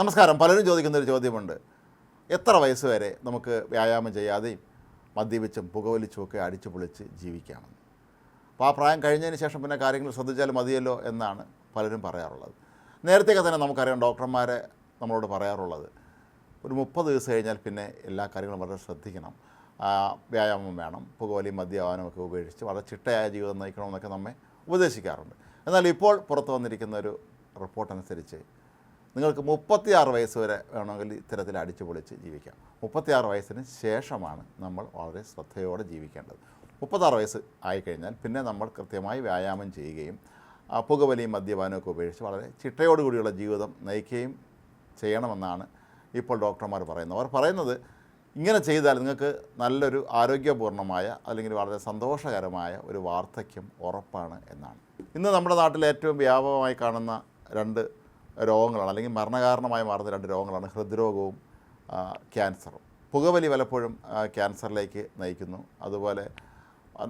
നമസ്കാരം. പലരും ചോദിക്കുന്ന ഒരു ചോദ്യമുണ്ട്. എത്ര വയസ്സ് വരെ നമുക്ക് വ്യായാമം ചെയ്യാതെയും മദ്യപിച്ചും പുകവലിച്ചും ഒക്കെ അടിച്ചു പൊളിച്ച് ജീവിക്കാമെന്ന്? അപ്പോൾ ആ പ്രായം കഴിഞ്ഞതിന് ശേഷം പിന്നെ കാര്യങ്ങൾ ശ്രദ്ധിച്ചാൽ മതിയല്ലോ എന്നാണ് പലരും പറയാറുള്ളത്. നേരത്തെയൊക്കെ തന്നെ നമുക്കറിയാം ഡോക്ടർമാരെ നമ്മളോട് പറയാറുള്ളത്. ഒരു മുപ്പത് ദിവസം കഴിഞ്ഞാൽ പിന്നെ എല്ലാ കാര്യങ്ങളും വളരെ ശ്രദ്ധിക്കണം. വ്യായാമം വേണം. പുകവലി മദ്യപാനം ഒക്കെ ഉപേക്ഷിച്ച് വളരെ ചിട്ടയായ ജീവിതം നയിക്കണമെന്നൊക്കെ നമ്മെ ഉപദേശിക്കാറുണ്ട്. എന്നാൽ ഇപ്പോൾ പുറത്തു വന്നിരിക്കുന്ന ഒരു റിപ്പോർട്ട് അനുസരിച്ച് നിങ്ങൾക്ക് മുപ്പത്തിയാറ് വയസ്സ് വരെ വേണമെങ്കിൽ ഇത്തരത്തിൽ അടിച്ചു പൊളിച്ച് ജീവിക്കാം. മുപ്പത്തിയാറ് വയസ്സിന് ശേഷമാണ് നമ്മൾ വളരെ ശ്രദ്ധയോടെ ജീവിക്കേണ്ടത്. മുപ്പത്താറ് വയസ്സ് ആയിക്കഴിഞ്ഞാൽ പിന്നെ നമ്മൾ കൃത്യമായി വ്യായാമം ചെയ്യുകയും പുകവലിയും മദ്യപാനവും ഒക്കെ ഉപേക്ഷിച്ച് വളരെ ചിട്ടയോടുകൂടിയുള്ള ജീവിതം നയിക്കുകയും ചെയ്യണമെന്നാണ് ഇപ്പോൾ ഡോക്ടർമാർ പറയുന്നത്. അവർ പറയുന്നത് ഇങ്ങനെ ചെയ്താൽ നിങ്ങൾക്ക് നല്ലൊരു ആരോഗ്യപൂർണമായ അല്ലെങ്കിൽ വളരെ സന്തോഷകരമായ ഒരു വാർദ്ധക്യം ഉറപ്പാണ് എന്നാണ്. ഇന്ന് നമ്മുടെ നാട്ടിൽ ഏറ്റവും വ്യാപകമായി കാണുന്ന രണ്ട് രോഗങ്ങളാണ്. അല്ലെങ്കിൽ മരണകാരണമായി മാറുന്ന രണ്ട് രോഗങ്ങളാണ്. ഹൃദ്രോഗവും ക്യാൻസറും. പുകവലി പലപ്പോഴും ക്യാൻസറിലേക്ക് നയിക്കുന്നു. അതുപോലെ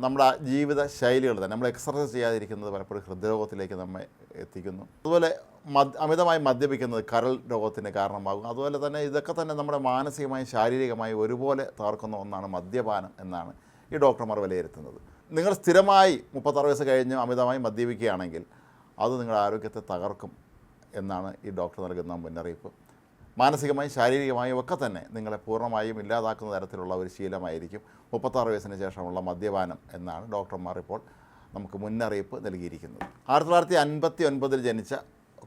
നമ്മുടെ ജീവിത ശൈലികൾ തന്നെ. നമ്മൾ എക്സർസൈസ് ചെയ്യാതിരിക്കുന്നത് പലപ്പോഴും ഹൃദ്രോഗത്തിലേക്ക് നമ്മെ എത്തിക്കുന്നു. അതുപോലെ മദ് അമിതമായി മദ്യപിക്കുന്നത് കരൾ രോഗത്തിന് കാരണമാകും. അതുപോലെ തന്നെ ഇതൊക്കെ തന്നെ നമ്മുടെ മാനസികമായും ശാരീരികമായും ഒരുപോലെ തകർക്കുന്ന ഒന്നാണ് മദ്യപാനം എന്നാണ് ഈ ഡോക്ടർമാർ വിലയിരുത്തുന്നത്. നിങ്ങൾ സ്ഥിരമായി മുപ്പത്താറ് വയസ്സ് കഴിഞ്ഞ് അമിതമായി മദ്യപിക്കുകയാണെങ്കിൽ അത് നിങ്ങളുടെ ആരോഗ്യത്തെ തകർക്കും. എന്നാണ് ഈ ഡോക്ടർ നൽകുന്ന മുന്നറിയിപ്പ്. മാനസികമായും ശാരീരികമായും ഒക്കെ തന്നെ നിങ്ങളെ പൂർണമായും ഇല്ലാതാക്കുന്ന തരത്തിലുള്ള ഒരു ശീലമായിരിക്കും. മുപ്പത്താറ് വയസ്സിന് ശേഷമുള്ള മദ്യപാനം എന്നാണ് ഡോക്ടർമാർ ഇപ്പോൾ നമുക്ക് മുന്നറിയിപ്പ് നൽകിയിരിക്കുന്നത്. ആയിരത്തി തൊള്ളായിരത്തി അൻപത്തി ഒൻപതിൽ ജനിച്ച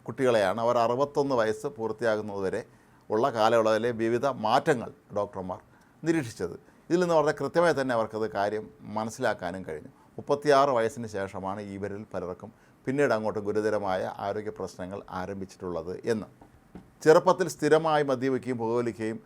കുട്ടികളെയാണ് അവർ അറുപത്തൊന്ന് വയസ്സ് പൂർത്തിയാകുന്നതുവരെ ഉള്ള കാലയളവിലെ വിവിധ മാറ്റങ്ങൾ ഡോക്ടർമാർ നിരീക്ഷിച്ചത്. ഇതിൽ നിന്ന് വളരെ കൃത്യമായി തന്നെ അവർക്കത് കാര്യം മനസ്സിലാക്കാനും കഴിഞ്ഞു. മുപ്പത്തിയാറ് വയസ്സിന് ശേഷമാണ് ഇവരിൽ പലർക്കും പിന്നീട് അങ്ങോട്ട് ഗുരുതരമായ ആരോഗ്യ പ്രശ്നങ്ങൾ ആരംഭിച്ചിട്ടുള്ളത് എന്ന്. ചെറുപ്പത്തിൽ സ്ഥിരമായി മദ്യപിക്കുകയും പുകവലിക്കുകയും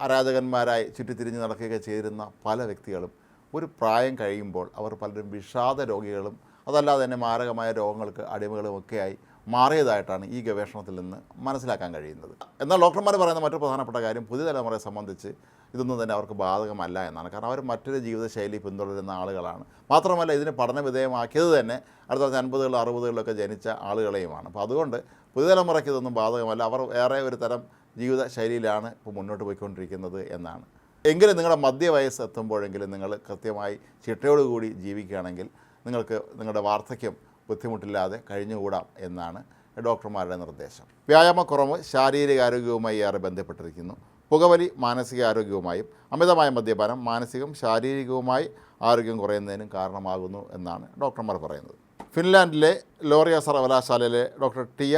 ആരാധകന്മാരായി ചുറ്റിത്തിരിഞ്ഞ് നടക്കുകയൊക്കെ ചെയ്തിരുന്ന പല വ്യക്തികളും ഒരു പ്രായം കഴിയുമ്പോൾ അവർ പലരും വിഷാദ രോഗികളും അതല്ലാതെ തന്നെ മാരകമായ രോഗങ്ങൾക്ക് അടിമകളും ഒക്കെയായി മാറിയതായിട്ടാണ് ഈ ഗവേഷണത്തിൽ നിന്ന് മനസ്സിലാക്കാൻ കഴിയുന്നത്. എന്നാൽ ഡോക്ടർമാർ പറയുന്ന മറ്റൊരു പ്രധാനപ്പെട്ട കാര്യം പുതിയ തലമുറയെ സംബന്ധിച്ച് ഇതൊന്നും തന്നെ അവർക്ക് ബാധകമല്ല എന്നാണ്. കാരണം അവർ മറ്റൊരു ജീവിതശൈലി പിന്തുടരുന്ന ആളുകളാണ്. മാത്രമല്ല ഇതിന് പഠനവിധേയമാക്കിയത് തന്നെ അടുത്ത അൻപതുകളിലും അറുപതുകളിലൊക്കെ ജനിച്ച ആളുകളെയുമാണ്. അപ്പോൾ അതുകൊണ്ട് പുതിയ തലമുറയ്ക്ക് ഇതൊന്നും ബാധകമല്ല. അവർ വേറെ ഒരു തരം ജീവിത ശൈലിയിലാണ് ഇപ്പോൾ മുന്നോട്ട് പോയിക്കൊണ്ടിരിക്കുന്നത് എന്നാണ്. എങ്കിലും നിങ്ങളുടെ മധ്യവയസ്സ് എത്തുമ്പോഴെങ്കിലും നിങ്ങൾ കൃത്യമായി ചിട്ടയോടുകൂടി ജീവിക്കുകയാണെങ്കിൽ നിങ്ങൾക്ക് നിങ്ങളുടെ വാർദ്ധക്യം ബുദ്ധിമുട്ടില്ലാതെ കഴിഞ്ഞുകൂടാം എന്നാണ് ഡോക്ടർമാരുടെ നിർദ്ദേശം. വ്യായാമക്കുറവ് ശാരീരികാരോഗ്യവുമായി ബന്ധപ്പെട്ടിരിക്കുന്നു. പുകവലി മാനസികാരോഗ്യവുമായും അമിതമായ മദ്യപാനം മാനസികം ശാരീരികവുമായി ആരോഗ്യം കുറയുന്നതിനും കാരണമാകുന്നു എന്നാണ് ഡോക്ടർമാർ പറയുന്നത്. ഫിൻലാൻഡിലെ ലോറിയ സർവകലാശാലയിലെ ഡോക്ടർ ടിയ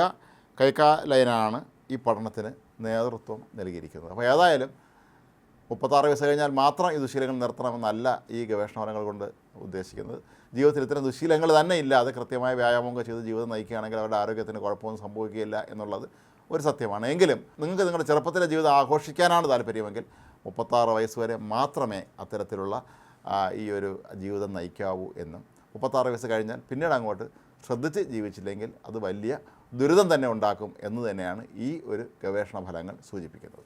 കൈക്കാലയനാണ് ഈ പഠനത്തിന് നേതൃത്വം നൽകിയിരിക്കുന്നത്. അപ്പോൾ ഏതായാലും മുപ്പത്താറ് വയസ്സ് കഴിഞ്ഞാൽ മാത്രം ഈ ദുശീലങ്ങൾ നിർത്തണമെന്നല്ല ഈ ഗവേഷണഫലങ്ങൾ കൊണ്ട് ഉദ്ദേശിക്കുന്നത്. ജീവിതത്തിൽ ഇത്തരം ദുശീലങ്ങൾ തന്നെ ഇല്ലാതെ കൃത്യമായ വ്യായാമമൊക്കെ ചെയ്ത് ജീവിതം നയിക്കുകയാണെങ്കിൽ അവരുടെ ആരോഗ്യത്തിന് കുഴപ്പമൊന്നും സംഭവിക്കുകയില്ല എന്നുള്ളത് ഒരു സത്യമാണ്. എങ്കിലും നിങ്ങൾക്ക് നിങ്ങളുടെ ചെറുപ്പത്തിലെ ജീവിതം ആഘോഷിക്കാനാണ് താല്പര്യമെങ്കിൽ മുപ്പത്താറ് വയസ്സ് വരെ മാത്രമേ അത്തരത്തിലുള്ള ഈ ഒരു ജീവിതം നയിക്കാവൂ എന്നും മുപ്പത്താറ് വയസ്സ് കഴിഞ്ഞാൽ പിന്നീട് അങ്ങോട്ട് ശ്രദ്ധിച്ച് ജീവിച്ചില്ലെങ്കിൽ അത് വലിയ ദുരിതം തന്നെ ഉണ്ടാക്കും എന്ന് തന്നെയാണ് ഈ ഒരു ഗവേഷണ ഫലങ്ങൾ സൂചിപ്പിക്കുന്നത്.